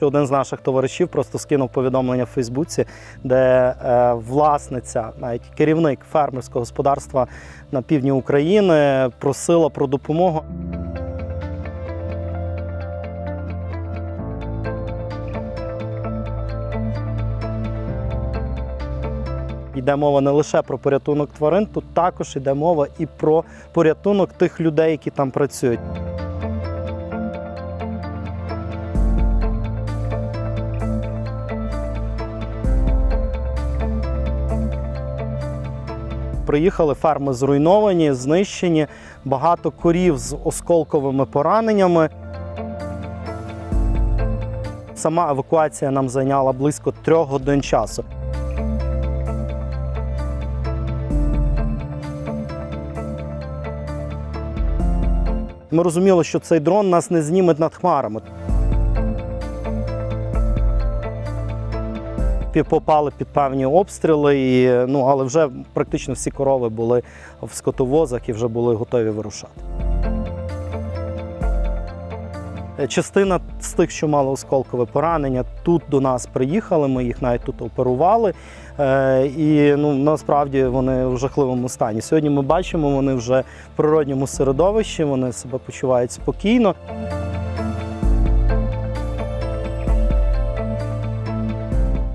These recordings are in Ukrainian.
Один з наших товаришів просто скинув повідомлення в Фейсбуці, де е, власниця, навіть керівник фермерського господарства на півдні України просила про допомогу. Йде мова не лише про порятунок тварин, тут також йде мова і про порятунок тих людей, які там працюють. Приїхали ферми зруйновані, знищені, багато корів з осколковими пораненнями. Сама евакуація нам зайняла близько трьох годин часу. Ми розуміли, що цей дрон нас не зніме над хмарами. Пі- Попали під певні обстріли, і, ну, але вже практично всі корови були в скотовозах і вже були готові вирушати. Е, Частина з тих, що мали осколкове поранення, тут до нас приїхали, ми їх навіть тут оперували. Е, І ну, насправді вони в жахливому стані. Сьогодні ми бачимо, вони вже в природньому середовищі, вони себе почувають спокійно.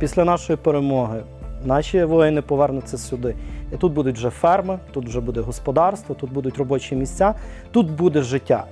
Після нашої перемоги наші воїни повернуться сюди. І тут будуть вже ферми, тут вже буде господарство, тут будуть робочі місця, тут буде життя.